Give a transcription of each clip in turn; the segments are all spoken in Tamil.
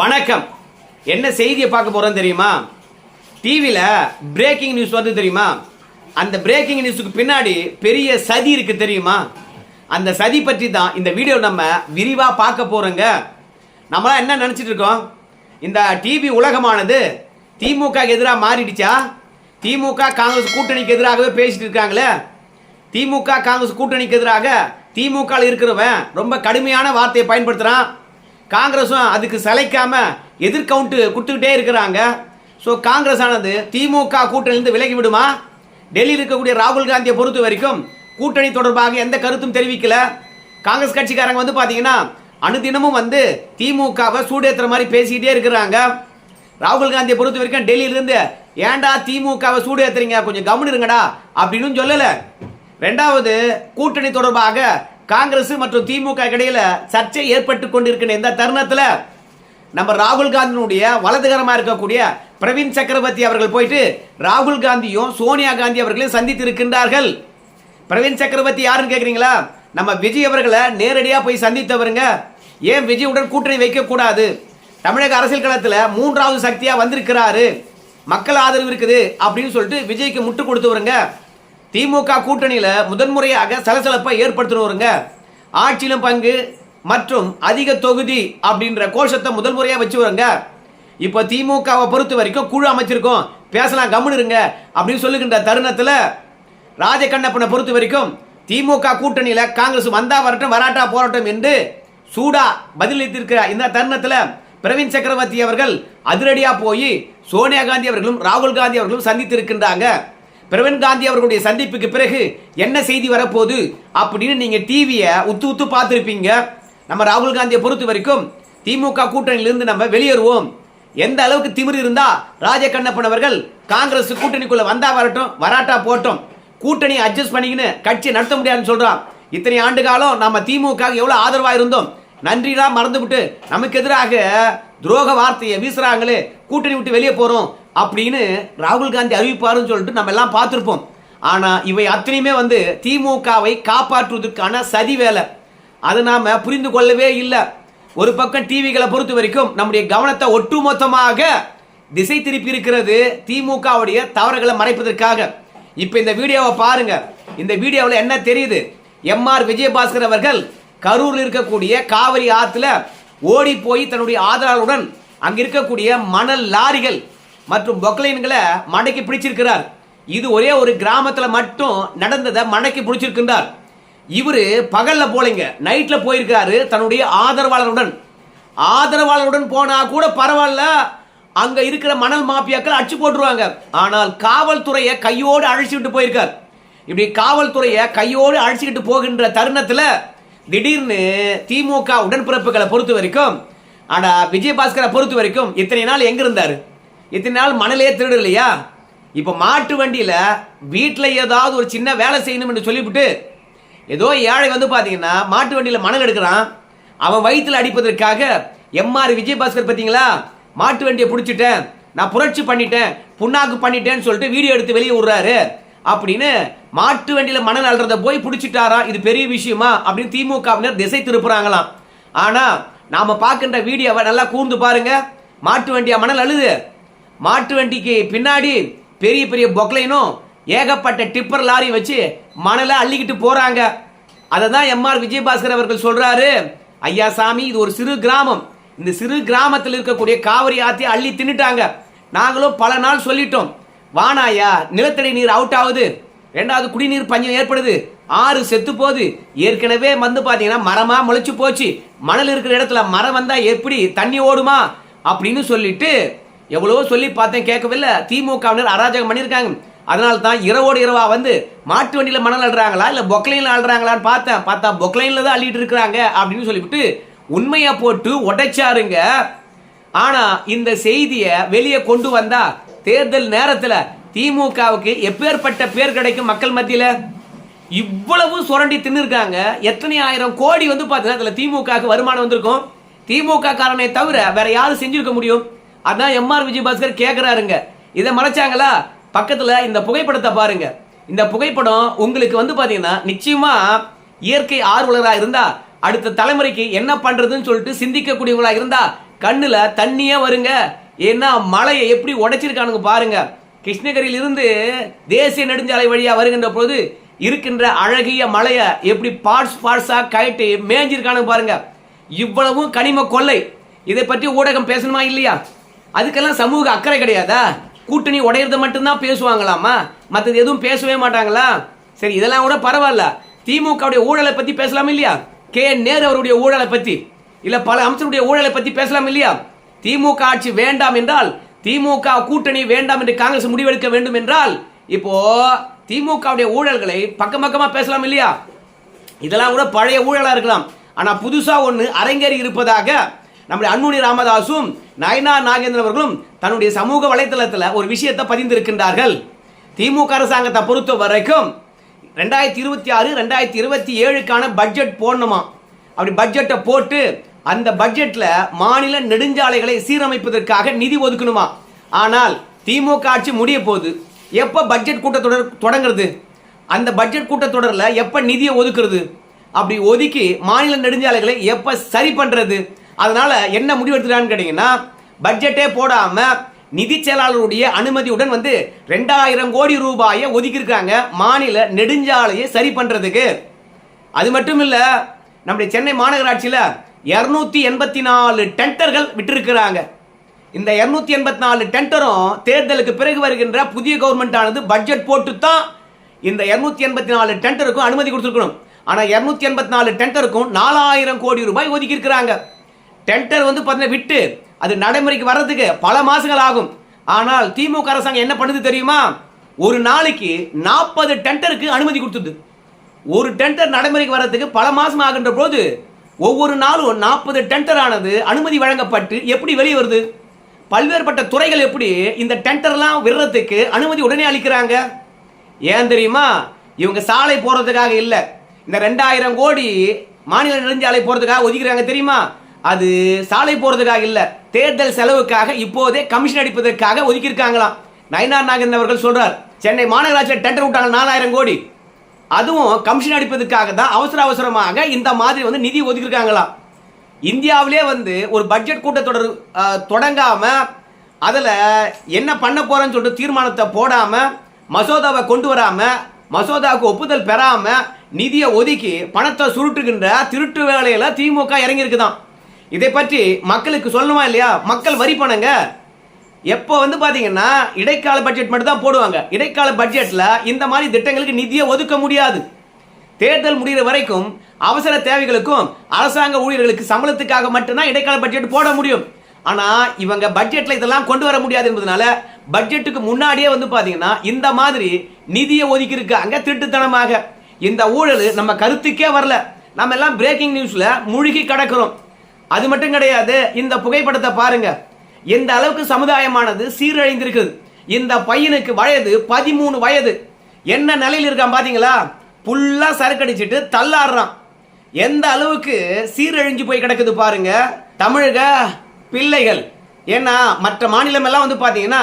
வணக்கம். என்ன செய்தியை பார்க்க போறோம் தெரியுமா? டிவியில் பிரேக்கிங் நியூஸ் வந்து தெரியுமா? அந்த பிரேக்கிங் நியூஸுக்கு பின்னாடி பெரிய சதி இருக்கு தெரியுமா? அந்த சதி பற்றி தான் இந்த வீடியோ நம்ம விரிவாக பார்க்க போறோங்க. நம்மளாம் என்ன நினச்சிட்டு இருக்கோம்? இந்த டிவி உலகமானது திமுக எதிராக மாறிடுச்சா? திமுக காங்கிரஸ் கூட்டணிக்கு எதிராகவே பேசிட்டு இருக்காங்களே. திமுக காங்கிரஸ் கூட்டணிக்கு எதிராக திமுக இருக்கிறவன் ரொம்ப கடுமையான வார்த்தையை பயன்படுத்துறான். காங்கிரஸும் அதுக்கு சளைக்காம எதிர்கவுண்ட்டு கொடுத்துக்கிட்டே இருக்கிறாங்க. ஸோ காங்கிரஸ் ஆனது திமுக கூட்டணியிலிருந்து விலகி விடுமா? டெல்லியில் இருக்கக்கூடிய ராகுல் காந்தியை பொறுத்த வரைக்கும் கூட்டணி தொடர்பாக எந்த கருத்தும் தெரிவிக்கல. காங்கிரஸ் கட்சிக்காரங்க வந்து பார்த்தீங்கன்னா அனுதினமும் வந்து திமுகவை சூடேற்றுற மாதிரி பேசிக்கிட்டே இருக்கிறாங்க. ராகுல் காந்தியை பொறுத்த வரைக்கும் டெல்லியிலிருந்து ஏன்டா திமுகவை சூடேற்றுறீங்க கொஞ்சம் கவனிருங்கடா அப்படின்னு சொல்லலை. ரெண்டாவது கூட்டணி தொடர்பாக காங்கிரஸ் மற்றும் திமுக இடையில சர்ச்சை ஏற்பட்டு கொண்டிருக்கிற இந்த தருணத்தில் நம்ம ராகுல் காந்தியினுடைய வலதுகரமா இருக்கக்கூடிய பிரவீன் சக்கரவர்த்தி அவர்கள் போயிட்டு ராகுல் காந்தியும் சோனியா காந்தி அவர்களையும் சந்தித்து இருக்கின்றார்கள் பிரவீன் சக்கரவர்த்தி யாருன்னு கேக்குறீங்களா? நம்ம விஜய் அவர்களை நேரடியாக போய் சந்தித்தவருங்க. ஏன் விஜயுடன் கூட்டணி வைக்கக்கூடாது தமிழக அரசியல் களத்தில் மூன்றாவது சக்தியா வந்திருக்கிறாரு. மக்கள் ஆதரவு இருக்குது அப்படின்னு சொல்லிட்டு விஜய்க்கு முட்டு கொடுத்தவருங்க. திமுக கூட்டணியில் முதன்முறையாக சலசலப்பை ஏற்படுத்தினவருங்க. ஆட்சியிலும் பங்கு மற்றும் அதிக தொகுதி அப்படின்ற கோஷத்தை முதல் முறையாக வச்சு வருங்க இப்போ திமுகவை பொறுத்த வரைக்கும் குழு அமைச்சிருக்கோம். பேசலாம் கம்முன்னு இருங்க அப்படின்னு சொல்லுகின்ற தருணத்தில் ராஜகண்ணப்பனை பொறுத்த வரைக்கும் திமுக கூட்டணியில் காங்கிரஸ் வந்தா வரட்டும் வராட்டா போராட்டம் என்று சூடா பதிலளித்திருக்கிற இந்த தருணத்தில் பிரவீன் சக்கரவர்த்தி அவர்கள் அதிரடியாக போய் சோனியா காந்தி அவர்களும் ராகுல் காந்தி அவர்களும் சந்தித்திருக்கின்றாங்க. பிரவீன் காந்தி அவர்களுடைய சந்திப்புக்கு பிறகு என்ன செய்தி வரப்போகுது அப்படின்னு நீங்கள் டிவியை உத்து உத்து பார்த்துருப்பீங்க. நம்ம ராகுல் காந்தியை பொறுத்த வரைக்கும் திமுக கூட்டணியிலிருந்து நம்ம வெளியேறுவோம். எந்த அளவுக்கு திமிரு ராஜ ராஜகண்ணப்பன் அவர்கள் காங்கிரஸ் கூட்டணிக்குள்ளே வந்தா வரட்டும் வராட்டா போட்டோம் கூட்டணி அட்ஜஸ்ட் பண்ணிக்கின்னு கட்சி நடத்த முடியாதுன்னு சொல்கிறான் இத்தனை ஆண்டு காலம் நம்ம திமுக எவ்வளோ ஆதரவாக இருந்தோம். நன்றிலாம் மறந்துவிட்டு நமக்கு எதிராக துரோக வார்த்தையை வீசுறாங்களே. கூட்டணி விட்டு வெளியே போகிறோம் அப்படின்னு ராகுல் காந்தி அறிவிப்பாருன்னு சொல்லிட்டு நம்ம எல்லாம் பார்த்துருப்போம். ஆனால் இவை அத்தனையுமே வந்து திமுகவை காப்பாற்றுவதற்கான சதி வேலை. அது நாம் புரிந்து கொள்ளவே இல்லை. ஒரு பக்கம் டிவிகளை பொறுத்த வரைக்கும் நம்முடைய கவனத்தை ஒட்டுமொத்தமாக திசை திருப்பி இருக்கிறது திமுகவுடைய தவறுகளை மறைப்பதற்காக. இப்போ இந்த வீடியோவை பாருங்க. இந்த வீடியோவில் என்ன தெரியுது? எம்ஆர் விஜயபாஸ்கர் அவர்கள் கரூரில் இருக்கக்கூடிய காவிரி ஆற்றுல ஓடி போய் தன்னுடைய ஆதரவாளருடன் அங்கே இருக்கக்கூடிய மணல் லாரிகள் மற்றும் பொக்லைன்களை மடக்கி பிடிச்சிருக்கிறார். இது ஒரே ஒரு கிராமத்தில் மட்டும் நடந்ததை மடக்கி பிடிச்சிருக்கின்றார். இவர் பகலில் போலங்க நைட்டில் போயிருக்காரு தன்னுடைய ஆதரவாளருடன். ஆதரவாளருடன் போனால் கூட பரவாயில்ல அங்கே இருக்கிற மணல் மாஃபியாக்கள் அடிச்சு போட்டுருவாங்க. ஆனால் காவல்துறையை கையோடு அழைச்சிக்கிட்டு போயிருக்கார். இப்படி காவல்துறையை கையோடு அழைச்சிக்கிட்டு போகின்ற தருணத்தில் திடீர்னு திமுக உடன்பிறப்புகளை பொறுத்த வரைக்கும் ஆனால் விஜயபாஸ்கரை பொறுத்த வரைக்கும் இத்தனை நாள் எங்கே இருந்தார்? இத்தனை நாள் மணலே திருடு இல்லையா மாட்டு வண்டியில் வீட்டில் ஏதாவது ஒரு சின்ன வேலை செய்யணும் என்று சொல்லிவிட்டு ஏதோ ஏழை வந்து பார்த்தீங்கன்னா மாட்டு வண்டியில் மணல் எடுக்கிறான். அவன் வயிற்றில் அடிப்பதற்காக எம்ஆர் விஜயபாஸ்கர் பார்த்தீங்களா மாட்டு வண்டியை பிடிச்சிட்டேன். நான் புரட்சி பண்ணிட்டேன் புண்ணாக்கு பண்ணிட்டேன்னு சொல்லிட்டு வீடியோ எடுத்து வெளியே விடுறாரு. அப்படின்னு மாட்டு வண்டியில் மணல் அல்றத போய் பிடிச்சிட்டாரா? இது பெரிய விஷயமா? அப்படின்னு திமுகவினர் திசை திருப்புறாங்களாம். ஆனால் நாம் பார்க்கின்ற வீடியோவை நல்லா கூர்ந்து பாருங்க. மாட்டு வண்டியா மணல் அழுது. மாட்டு வண்டிக்கு பின்னாடி பெரிய பெரிய பொக்லைனும் ஏகப்பட்ட டிப்பர் லாரி வச்சு மணலை அள்ளிக்கிட்டு போகிறாங்க அதை தான் எம்ஆர் விஜயபாஸ்கர் அவர்கள் சொல்கிறாரு ஐயா சாமி இது ஒரு சிறு கிராமம். இந்த சிறு கிராமத்தில் இருக்கக்கூடிய காவிரி ஆத்தி அள்ளி தின்னுட்டாங்க. நாங்களும் பல நாள் சொல்லிட்டோம். வானாயா நிலத்தடி நீர் அவுட் ஆகுது. ரெண்டாவது குடிநீர் பஞ்சம் ஏற்படுது. ஆறு செத்து போகுது. ஏற்கனவே வந்து பார்த்தீங்கன்னா மரமாக முளைச்சு போச்சு. மணல் இருக்கிற இடத்துல மரம் வந்தால் எப்படி தண்ணி ஓடுமா? அப்படின்னு சொல்லிட்டு எவ்வளவோ சொல்லி பார்த்தேன் கேட்கவில்லை. திமுகவினர் அராஜகம் பண்ணியிருக்காங்க. அதனால தான் இரவோடு இரவா வந்து மாட்டு வண்டியில் மணல் அழுறாங்களா இல்லை பொக்லைனில் அழுறாங்களான்னு பார்த்தேன். பார்த்தா பொக்லைனில் தான் அள்ளிட்டு இருக்கிறாங்க அப்படின்னு சொல்லிவிட்டு உண்மையை போட்டு உடைச்சாருங்க. ஆனால் இந்த செய்தியை வெளியே கொண்டு வந்தா தேர்தல் நேரத்தில் திமுகவுக்கு எப்பேற்பட்ட பேர் கிடைக்கும் மக்கள் மத்தியில்? இவ்வளவு சுரண்டி தின்னுருக்காங்க. எத்தனை ஆயிரம் கோடி வந்து பார்த்தீங்கன்னா அதில் திமுகவுக்கு வருமானம் வந்திருக்கும். திமுக காரனை தவிர வேற யாரும் செஞ்சிருக்க முடியும்? அதான் எம்ஆர் விஜயபாஸ்கர் கேட்குறாருங்க இதை மறைச்சாங்களா? பக்கத்தில் இந்த புகைப்படத்தை பாருங்க. இந்த புகைப்படம் உங்களுக்கு வந்து பார்த்தீங்கன்னா நிச்சயமா இயற்கை ஆர்வலராக இருந்தா அடுத்த தலைமுறைக்கு என்ன பண்ணுறதுன்னு சொல்லிட்டு சிந்திக்கக்கூடியவங்களா இருந்தா கண்ணில் தண்ணியே வருங்க. ஏன்னா மலையை எப்படி உடைச்சிருக்கானுங்க பாருங்க. கிருஷ்ணகிரியில் இருந்து தேசிய நெடுஞ்சாலை வழியாக வருகின்ற பொழுது இருக்கின்ற அழகிய மலையை எப்படி பார்ட்ஸ் பார்ட்ஸாக கயிட்டு மேய்ஞ்சிருக்கானுங்க பாருங்க. இவ்வளவும் கனிம கொள்ளை. இதை பற்றி ஊடகம் பேசணுமா இல்லையா? அதுக்கெல்லாம் சமூக அக்கறை கிடையாதா? கூட்டணி உடையிறத மட்டும்தான் பேசுவாங்களாமா? மற்றது எதுவும் பேசவே மாட்டாங்களா? சரி இதெல்லாம் கூட பரவாயில்ல. திமுகவுடைய ஊழலை பற்றி பேசலாம் இல்லையா? கே. நேரு அவருடைய ஊழலை பற்றி இல்லை பல அமைச்சருடைய ஊழலை பற்றி பேசலாம் இல்லையா? திமுக ஆட்சி வேண்டாம் என்றால் திமுக கூட்டணி வேண்டாம் என்று காங்கிரஸ் முடிவெடுக்க வேண்டும் என்றால் இப்போ திமுகவுடைய ஊழல்களை பக்கம் பக்கமாக பேசலாம் இல்லையா? இதெல்லாம் கூட பழைய ஊழலாக இருக்கலாம். ஆனால் புதுசாக ஒன்று அரங்கேறி இருப்பதாக நம்முடைய அன்புமணி ராமதாசும் நயனா நாகேந்திரன் அவர்களும் தன்னுடைய சமூக வலைத்தளத்தில் ஒரு விஷயத்தை பதிந்திருக்கின்றார்கள். திமுக அரசாங்கத்தை பொறுத்த வரைக்கும் ரெண்டாயிரத்தி இருபத்தி ஆறு ரெண்டாயிரத்தி இருபத்தி ஏழுக்கான பட்ஜெட் போடணுமா? அப்படி பட்ஜெட்டை போட்டு அந்த பட்ஜெட்டில் மாநில நெடுஞ்சாலைகளை சீரமைப்பதற்காக நிதி ஒதுக்கணுமா? ஆனால் திமுக ஆட்சி முடிய போகுது. எப்போ பட்ஜெட் கூட்டத்தொடர் தொடங்குறது? அந்த பட்ஜெட் கூட்டத்தொடரில் எப்போ நிதியை ஒதுக்குறது? அப்படி ஒதுக்கி மாநில நெடுஞ்சாலைகளை எப்போ சரி பண்ணுறது அதனால என்ன முடிவு எடுத்துட்டான்னு கேட்டீங்கன்னா பட்ஜெட்டே போடாம நிதி செயலாளருடைய அனுமதியுடன் வந்து ரெண்டாயிரம் கோடி ரூபாயை ஒதுக்கியிருக்காங்க மாநில நெடுஞ்சாலையை சரி பண்றதுக்கு. அது மட்டும் இல்ல நம்முடைய சென்னை மாநகராட்சியில் இருநூத்தி எண்பத்தி நாலு டெண்டர்கள் விட்டிருக்கிறாங்க. இந்த இருநூத்தி எண்பத்தி நாலு டெண்டரும் தேர்தலுக்கு பிறகு வருகின்ற புதிய கவர்மெண்ட் ஆனது பட்ஜெட் போட்டு தான் இந்த இருநூத்தி எண்பத்தி நாலு டெண்டருக்கும் அனுமதி கொடுத்துருக்கணும். ஆனால் இருநூத்தி எண்பத்தி நாலு டெண்டருக்கும் நாலாயிரம் கோடி ரூபாய் ஒதுக்கியிருக்கிறாங்க. இருக்கிறாங்க டெண்டர் வந்து பார்த்தீங்கன்னா விட்டு அது நடைமுறைக்கு வர்றதுக்கு பல மாசங்கள் ஆகும். ஆனால் திமுக அரசாங்கம் என்ன பண்ணுது தெரியுமா? ஒரு நாளைக்கு நாற்பது டெண்டருக்கு அனுமதி கொடுத்தது. ஒரு டெண்டர் நடைமுறைக்கு வர்றதுக்கு பல மாதம் ஆகின்ற போது ஒவ்வொரு நாளும் நாற்பது டெண்டர் ஆனது அனுமதி வழங்கப்பட்டு எப்படி வெளியே வருது? பல்வேறுபட்ட துறைகள் எப்படி இந்த டெண்டர்லாம் விடுறதுக்கு அனுமதி உடனே அளிக்கிறாங்க? ஏன் தெரியுமா? இவங்க சாலை போறதுக்காக இல்லை. இந்த ரெண்டாயிரம் கோடி மாநில நெடுஞ்சாலை போறதுக்காக ஒதுக்கிறாங்க தெரியுமா? அது சாலை போறதுக்காக இல்ல தேர்தல் செலவுக்காக இப்போதே கமிஷன் அடிப்பதற்காக ஒதுக்கியிருக்காங்களாம். நயனார் நாகேந்திரன் அவர்கள் சொல்றார் சென்னை மாநகராட்சியில் டெண்டர் விட்டாங்க நாலாயிரம் கோடி. அதுவும் கமிஷன் அடிப்பதற்காக தான் அவசர அவசரமாக இந்த மாதிரி வந்து நிதி ஒதுக்கியிருக்காங்களாம். இந்தியாவிலே வந்து ஒரு பட்ஜெட் கூட்டத்தொடர் அஹ், தொடங்காம அதில் என்ன பண்ண போறேன்னு சொல்லிட்டு தீர்மானத்தை போடாம மசோதாவை கொண்டு வராம மசோதாவுக்கு ஒப்புதல் பெறாம நிதியை ஒதுக்கி பணத்தை சுருட்டுகின்ற திருட்டு வேலையில திமுக இறங்கியிருக்குதான் இதை பற்றி மக்களுக்கு சொல்லணுமா இல்லையா? மக்கள் வரி பணங்க. எப்போ வந்து பார்த்தீங்கன்னா இடைக்கால பட்ஜெட் மட்டும் தான் போடுவாங்க. இடைக்கால பட்ஜெட்டில் இந்த மாதிரி திட்டங்களுக்கு நிதியை ஒதுக்க முடியாது. தேர்தல் முடிகிற வரைக்கும் அவசர தேவைகளுக்கும் அரசாங்க ஊழியர்களுக்கு சம்பளத்துக்காக மட்டும்தான் இடைக்கால பட்ஜெட் போட முடியும். ஆனால் இவங்க பட்ஜெட்டில் இதெல்லாம் கொண்டு வர முடியாது என்பதனால பட்ஜெட்டுக்கு முன்னாடியே வந்து பார்த்தீங்கன்னா இந்த மாதிரி நிதியை ஒதுக்கி இருக்காங்க திட்டுத்தனமாக இந்த ஊழல் நம்ம கருத்துக்கே வரல. நம்ம எல்லாம் பிரேக்கிங் நியூஸில் மூழ்கி கிடக்கிறோம். அது மட்டும் கிடையாது இந்த புகைப்படத்தை பாருங்க. எந்த அளவுக்கு சமுதாயமானது சீரழிந்திருக்குது. இந்த பையனுக்கு வயது பதிமூணு வயது. என்ன நிலையில் இருக்கான் பாத்தீங்களா? புல்லா சரக்கடிச்சிட்டு தள்ளாடுறான். எந்த அளவுக்கு சீரழிஞ்சு போய் கிடக்குது பாருங்க தமிழக பிள்ளைகள். ஏன்னா மற்ற மாநிலம் எல்லாம் வந்து பாத்தீங்கன்னா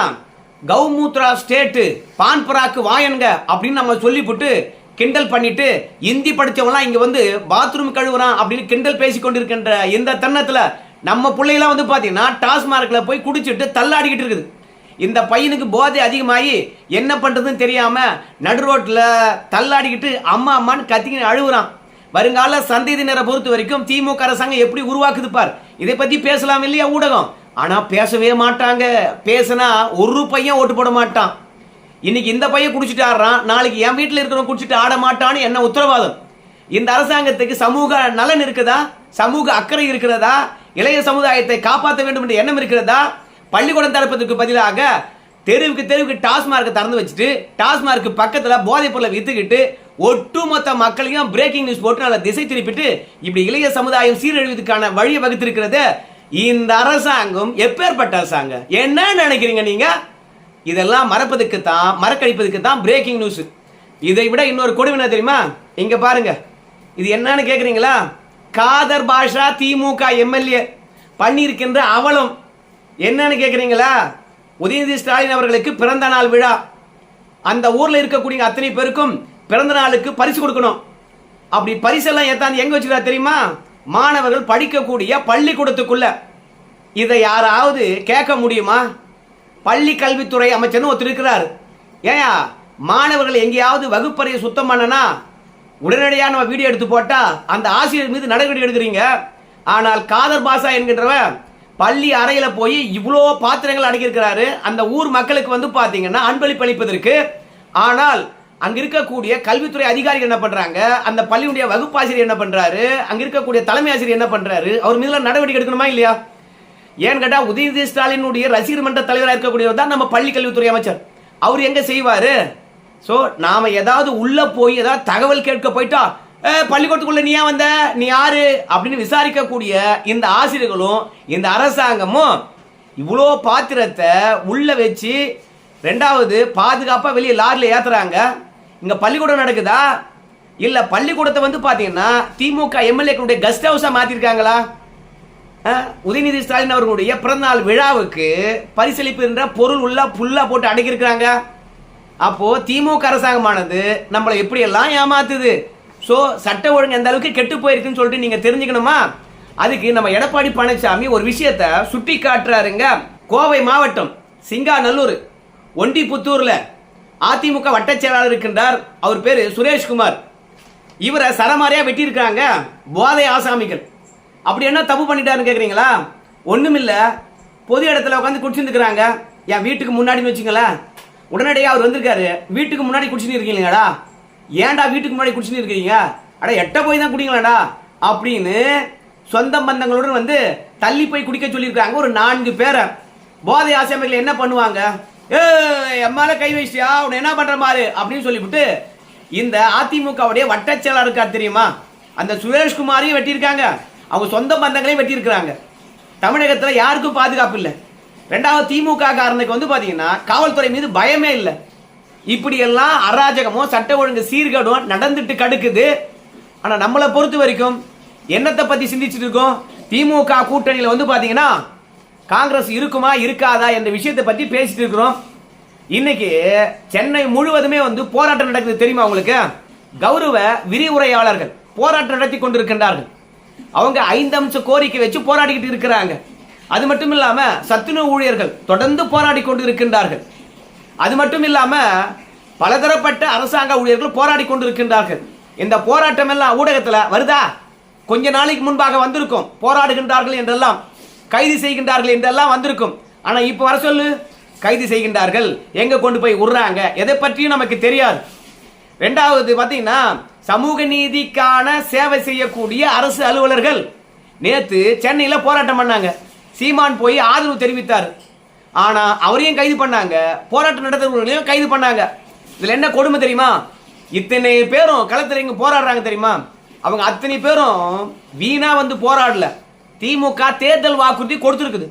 கௌமூத்ரா ஸ்டேட்டு பான்பராக்கு வாயன்க அப்படின்னு நம்ம சொல்லிவிட்டு கிண்டல் பண்ணிட்டு இந்தி படித்தவங்களாம் இங்கே வந்து பாத்ரூம் கழுவுறான் அப்படின்னு கிண்டல் பேசி கொண்டிருக்கின்ற இந்த தருணத்தில் நம்ம பிள்ளைகளாம் வந்து பார்த்தீங்கன்னா டாஸ்மார்க்கில் போய் குடிச்சிட்டு தள்ளாடிக்கிட்டு இருக்குது. இந்த பையனுக்கு போதை அதிகமாகி என்ன பண்ணுறதுன்னு தெரியாமல் நடு ரோட்டில் தள்ளாடிக்கிட்டு அம்மா அம்மான்னு கத்தி அழுகுறான். வருங்கால சந்ததியினரை பொறுத்த வரைக்கும் திமுக அரசாங்கம் எப்படி உருவாக்குது பார். இதை பற்றி பேசலாம் இல்லையா ஊடகம்? ஆனால் பேசவே மாட்டாங்க. பேசினா ஒரு பையன் ஓட்டு போட மாட்டான். இன்னைக்கு இந்த பையன் குடிச்சிட்டு ஆடுறான். நாளைக்கு என் வீட்டில் இருக்கிறவன் குடிச்சிட்டு ஆட மாட்டான்னு என்ன உத்தரவாதம்? இந்த அரசாங்கத்துக்கு சமூக நலன் இருக்குதா? சமூக அக்கறை இருக்கிறதா? இளைய சமுதாயத்தை காப்பாற்ற வேண்டும் என்ற எண்ணம் இருக்கிறதா? பள்ளிக்கூடம் திறப்பதற்கு பதிலாக தெருவுக்கு தெருவுக்கு டாஸ்மார்க் திறந்து வச்சுட்டு டாஸ்மார்க் பக்கத்தில் போதைப் பொருளை வித்துக்கிட்டு ஒட்டுமொத்த மக்களையும் பிரேக்கிங் நியூஸ் போட்டு நல்லா திசை திருப்பிட்டு இப்படி இளைய சமுதாயம் சீரழிவதற்கான வழியை வகுத்திருக்கிறது இந்த அரசாங்கம் எப்பேற்பட்ட அரசாங்கம்? என்ன நினைக்கிறீங்க நீங்கள் இதெல்லாம் மறப்பதுக்கு தான் மறக்கழிப்பதுக்கு தான் பிரேக்கிங் நியூஸ் இதை விட இன்னொரு கொடுமை தெரியுமா? இங்க பாருங்க. இது என்னன்னு கேக்குறீங்களா? காதர் பாஷா திமுக எம்எல்ஏ பண்ணியிருக்கின்ற அவலம். என்னன்னு கேக்குறீங்களா? உதயநிதி ஸ்டாலின் அவர்களுக்கு பிறந்த நாள் விழா. அந்த ஊர்ல இருக்கக்கூடிய அத்தனை பேருக்கும் பிறந்த நாளுக்கு பரிசு கொடுக்கணும். அப்படி பரிசெல்லாம் ஏத்தாந்து எங்க வச்சுக்கிறா தெரியுமா? மாணவர்கள் படிக்கக்கூடிய பள்ளிக்கூடத்துக்குள்ள. இதை யாராவது கேட்க முடியுமா? பள்ளி கல்வித்துறை அமைச்சர்னு ஒருத்தர் இருக்கிறார். ஏயா மாணவர்கள் எங்கேயாவது வகுப்பறையை சுத்தம் பண்ணனா உடனடியாக நம்ம வீடியோ எடுத்து போட்டால் அந்த ஆசிரியர் மீது நடவடிக்கை எடுக்கிறீங்க. ஆனால் காதர் பாஷா என்கின்றவன் பள்ளி அறையில் போய் இவ்வளோ பாத்திரங்கள் அடங்கியிருக்கிறாரு அந்த ஊர் மக்களுக்கு வந்து பார்த்தீங்கன்னா அன்பளிப்பு அளிப்பதற்கு. ஆனால் அங்கே இருக்கக்கூடிய கல்வித்துறை அதிகாரிகள் என்ன பண்ணுறாங்க அந்த பள்ளியுடைய வகுப்பாசிரியர் என்ன பண்ணுறாரு அங்கே இருக்கக்கூடிய தலைமை ஆசிரியர் என்ன பண்ணுறாரு அவர் மீதுல நடவடிக்கை எடுக்கணுமா இல்லையா? ஏன்னு கேட்டா உதயநிதி ஸ்டாலினுடைய ரசிகர் மன்ற தலைவராக இருக்கக்கூடியவர் தான் நம்ம பள்ளி கல்வித்துறை அமைச்சர். அவர் எங்க செய்வாரு? ஸோ நாம ஏதாவது உள்ள போய் ஏதாவது தகவல் கேட்க போயிட்டா பள்ளிக்கூடத்துக்குள்ளே பள்ளிக்கூடத்துக்குள்ள நீ ஏன் வந்த? நீ யாரு? அப்படின்னு விசாரிக்கக்கூடிய இந்த ஆசிரியர்களும் இந்த அரசாங்கமும் இவ்வளோ பாத்திரத்தை உள்ள வச்சு ரெண்டாவது பாதுகாப்பாக வெளியே லாரில ஏத்துறாங்க. இங்க பள்ளிக்கூடம் நடக்குதா? இல்ல பள்ளிக்கூடத்தை வந்து பாத்தீங்கன்னா திமுக எம்எல்ஏக்களுடைய கெஸ்ட் ஹவுஸா மாத்திருக்காங்களா? உதயநிதி ஸ்டாலின் அவர்களுடைய பிறந்தநாள் விழாவுக்கு பரிசளிப்பு என்ற பொருள் உள்ள புல்லா போட்டு அடக்கியிருக்கிறாங்க. அப்போ திமுக அரசாங்கமானது நம்மளை எப்படியெல்லாம் ஏமாத்துது? ஸோ சட்ட ஒழுங்கு எந்த அளவுக்கு கெட்டு போயிருக்குன்னு சொல்லிட்டு நீங்க தெரிஞ்சுக்கணுமா? அதுக்கு நம்ம எடப்பாடி பழனிசாமி ஒரு விஷயத்த சுட்டி காட்டுறாருங்க. கோவை மாவட்டம் சிங்காநல்லூர் ஒண்டிப்புத்தூர்ல அதிமுக வட்டச் செயலாளர் இருக்கின்றார். அவர் பேரு சுரேஷ்குமார். இவரை சரமாரியா வெட்டியிருக்காங்க போதை ஆசாமிகள். அப்படி என்ன தப்பு பண்ணிட்டாருன்னு கேட்குறீங்களா ஒன்றுமில்லை பொது இடத்துல உட்காந்து குடிச்சிருந்துக்கிறாங்க. என் வீட்டுக்கு முன்னாடின்னு வச்சுங்களேன் உடனடியாக அவர் வந்திருக்காரு. வீட்டுக்கு முன்னாடி குடிச்சுன்னு இருக்கீங்களாடா. ஏன்டா வீட்டுக்கு முன்னாடி குடிச்சுன்னு இருக்கீங்க? அடா எட்ட போய் தான் குடிங்களாடா அப்படின்னு சொந்த பந்தங்களுடன் வந்து தள்ளி போய் குடிக்க சொல்லியிருக்காங்க ஒரு நான்கு பேரை. போதை ஆசிரியர்கள் என்ன பண்ணுவாங்க? ஏ எம்மால கை வச்சியா? உன்னை என்ன பண்ற மாதிரி அப்படின்னு சொல்லிவிட்டு இந்த அதிமுகவுடைய வட்டச் செயலாளர் இருக்கார் தெரியுமா? அந்த சுரேஷ்குமாரையும் வெட்டியிருக்காங்க. அவங்க சொந்த பந்தங்களையும் வெட்டியிருக்கிறாங்க. தமிழகத்தில் யாருக்கும் பாதுகாப்பு இல்லை. ரெண்டாவது திமுக காரனுக்கு வந்து பார்த்தீங்கன்னா காவல்துறை மீது பயமே இல்லை. இப்படியெல்லாம் அராஜகமும் சட்ட ஒழுங்கு சீர்கேடும் நடந்துட்டு கடுக்குது. ஆனால் நம்மளை பொறுத்த வரைக்கும் என்னத்தை பற்றி சிந்திச்சுட்டு இருக்கோம்? திமுக கூட்டணியில் வந்து பார்த்தீங்கன்னா காங்கிரஸ் இருக்குமா இருக்காதா என்ற விஷயத்தை பற்றி பேசிட்டு இருக்கிறோம். இன்னைக்கு சென்னை முழுவதுமே வந்து போராட்டம் நடக்குது தெரியுமா உங்களுக்கு? கௌரவ விரிவுரையாளர்கள் போராட்டம் நடத்தி கொண்டிருக்கின்றார்கள். அவங்க ஐந்து அம்ச கோரிக்கை வச்சு போராடிக்கிட்டு இருக்கிறாங்க. அது மட்டும் இல்லாமல் சத்துணவு ஊழியர்கள் தொடர்ந்து போராடி கொண்டு இருக்கின்றார்கள் அது மட்டும் இல்லாமல் பலதரப்பட்ட அரசாங்க ஊழியர்கள் போராடி கொண்டு இருக்கின்றார்கள் இந்த போராட்டம் எல்லாம் ஊடகத்தில் வருதா? கொஞ்ச நாளைக்கு முன்பாக வந்திருக்கும். போராடுகின்றார்கள் என்றெல்லாம் கைது செய்கின்றார்கள் என்றெல்லாம் வந்திருக்கும். ஆனால் இப்போ வர சொல்லு. கைது செய்கின்றார்கள். எங்கே கொண்டு போய் விடுறாங்க எதை பற்றியும் நமக்கு தெரியாது. ரெண்டாவது பார்த்தீங்கன்னா சமூக நீதிக்கான சேவை செய்யக்கூடிய அரசு அலுவலர்கள். நேற்று சென்னையில் போராட்டம் பண்ணாங்க. சீமான் போய் ஆதரவு தெரிவித்தார். ஆனால் அவரையும் கைது பண்ணாங்க. போராட்டம் நடத்துறவங்களையும் கைது பண்ணாங்க. இதில் என்ன கொடுமை தெரியுமா? இத்தனை பேரும் களத்திறங்கி போராடுறாங்க தெரியுமா? அவங்க அத்தனை பேரும் வீணாக வந்து போராடல. திமுக தேர்தல் வாக்குறுதி கொடுத்துருக்குது.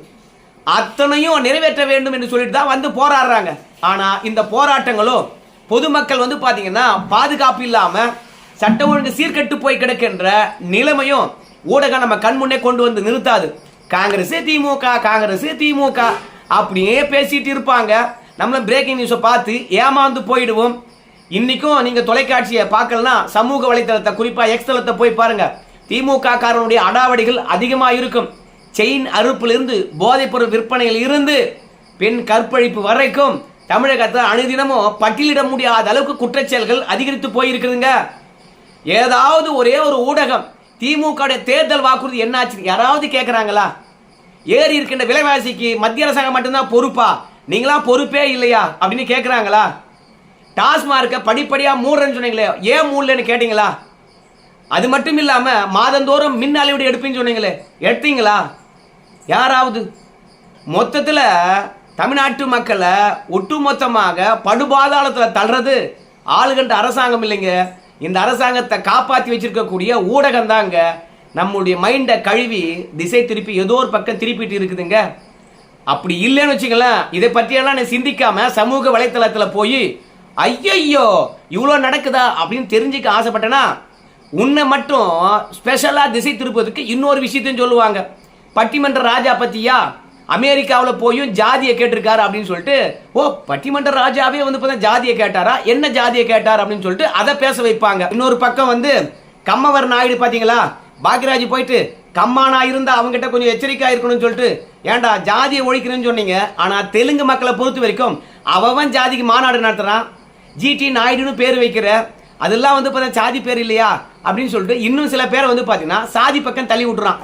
அத்தனையும் நிறைவேற்ற வேண்டும் என்று சொல்லிட்டு தான் வந்து போராடுறாங்க. ஆனால் இந்த போராட்டங்களும் பொதுமக்கள் வந்து பார்த்தீங்கன்னா பாதுகாப்பு இல்லாமல் சட்டம் ஒழுங்கு சீர்கெட்டு போய் கிடக்கின்ற நிலைமையும் ஊடகம் நம்ம கண் முன்னே கொண்டு வந்து நிறுத்தாது. காங்கிரஸ் திமுக காங்கிரஸ் திமுக அப்படியே பேசிட்டு இருப்பாங்க. நம்மள பிரேக்கிங் நியூஸை பார்த்து ஏமாந்து போயிடுவோம். இன்னைக்கும் நீங்க தொலைக்காட்சியை பார்க்கலனா சமூக வலைத்தளத்தை குறிப்பா எக்ஸ் தளத்தை போய் பாருங்க. திமுக காரனுடைய அடாவடிகள் அதிகமாக இருக்கும் செயின் அறுப்பிலிருந்து போதைப்பொருள் விற்பனையில் இருந்து பெண் கற்பழிப்பு வரைக்கும் தமிழகத்தில் அனுதினமும் பட்டியலிட முடியாத அளவுக்கு குற்றச்செயல்கள் அதிகரித்து போயிருக்குதுங்க. ஏதாவது ஒரே ஒரு ஊடகம் திமுக தேர்தல் வாக்குறுதி என்னாச்சு? யாராவது கேட்குறாங்களா ஏறி இருக்கின்ற விலைவாசிக்கு மத்திய அரசாங்கம் மட்டும்தான் பொறுப்பா? நீங்களாம் பொறுப்பே இல்லையா? அப்படின்னு கேட்குறாங்களா டாஸ்மார்க்கை படிப்படியாக மூடுறேன்னு சொன்னீங்களே ஏன் மூடலன்னு கேட்டிங்களா? அது மட்டும் இல்லாமல் மாதந்தோறும் மின் அலைவீடு எடுப்பீங்கன்னு சொன்னீங்களே எடுத்தீங்களா? யாராவது? மொத்தத்தில் தமிழ்நாட்டு மக்களை ஒட்டுமொத்தமாக படுபாதாளத்தில் தள்ளுறது ஆளுகின்ற அரசாங்கம் இல்லைங்க. இந்த அரசாங்கத்தை காப்பாற்றி வச்சிருக்கக்கூடிய ஊடகம் தாங்க நம்முடைய மைண்டை கழுவி திசை திருப்பி ஏதோ ஒரு பக்கம் திருப்பிட்டு இருக்குதுங்க. அப்படி இல்லைன்னு வச்சுக்கலாம் இதை பற்றியெல்லாம் நான் சிந்திக்காம சமூக வலைத்தளத்தில் போய் ஐயையோ இவ்வளோ நடக்குதா? அப்படின்னு தெரிஞ்சுக்க ஆசைப்பட்டேன்னா உன்னை மட்டும் ஸ்பெஷலாக திசை திருப்பதுக்கு இன்னொரு விஷயத்தையும் சொல்லுவாங்க. பட்டிமன்ற ராஜா பற்றியா அமெரிக்காவில் போயும் ஜாதியை கேட்டிருக்காரு அப்படின்னு சொல்லிட்டு ஓ பட்டிமன்ற ராஜாவே வந்து பார்த்தா ஜாதியை கேட்டாரா? என்ன ஜாதியை கேட்டார்? அப்படின்னு சொல்லிட்டு அதை பேச வைப்பாங்க. இன்னொரு பக்கம் வந்து கம்மவர் நாயுடு பார்த்தீங்களா? பாக்யராஜ் போயிட்டு கம்மானா இருந்தா அவங்ககிட்ட கொஞ்சம் எச்சரிக்கையா இருக்கணும்னு சொல்லிட்டு ஏன்டா ஜாதியை ஒழிக்கிறேன்னு சொன்னீங்க. ஆனா தெலுங்கு மக்களை பொறுத்த வரைக்கும் அவன் ஜாதிக்கு மாநாடு நடத்துறான். ஜிடி நாயுடுன்னு பேர் வைக்கிற அதெல்லாம் வந்து பார்த்தா ஜாதி பேர் இல்லையா? அப்படின்னு சொல்லிட்டு இன்னும் சில பேரை வந்து பார்த்தீங்கன்னா சாதி பக்கம் தள்ளி விட்டுறான்.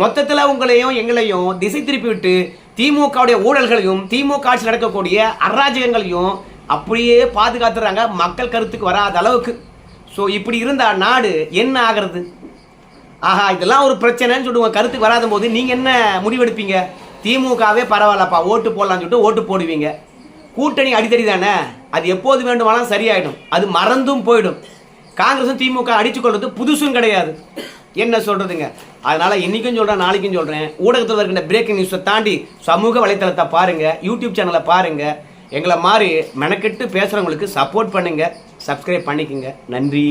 மொத்தத்தில் உங்களையும் எங்களையும் திசை திருப்பி விட்டு திமுகவுடைய ஊழல்களையும் திமுக ஆட்சி நடக்கக்கூடிய அராஜகங்களையும் அப்படியே பாதுகாத்துறாங்க. மக்கள் கருத்துக்கு வராத அளவுக்கு. ஸோ இப்படி இருந்தால் நாடு என்ன ஆகிறது? ஆஹா இதெல்லாம் ஒரு பிரச்சனைன்னு சொல்லிட்டு கருத்துக்கு வராத போது நீங்கள் என்ன முடிவெடுப்பீங்க? திமுகவே பரவாயில்லப்பா ஓட்டு போடலான்னு சொல்லிட்டு ஓட்டு போடுவீங்க. கூட்டணி அடித்தடி தானே? அது எப்போது வேண்டுமானாலும் சரியாயிடும். அது மறந்தும் போயிடும். காங்கிரஸும் திமுக அடிச்சு கொள்வது புதுசும் கிடையாது. என்ன சொல்கிறதுங்க அதனால் இன்றைக்கும் சொல்கிறேன் நாளைக்கும் சொல்கிறேன் ஊடகத்தில் இருக்கின்ற பிரேக்கிங் நியூஸை தாண்டி சமூக வலைத்தளத்தை பாருங்கள் யூடியூப் சேனலை பாருங்கள் எங்களை மாதிரி மெனக்கெட்டு பேசுகிறவங்களுக்கு சப்போர்ட் பண்ணுங்கள் சப்ஸ்கிரைப் பண்ணிக்கோங்க. நன்றி.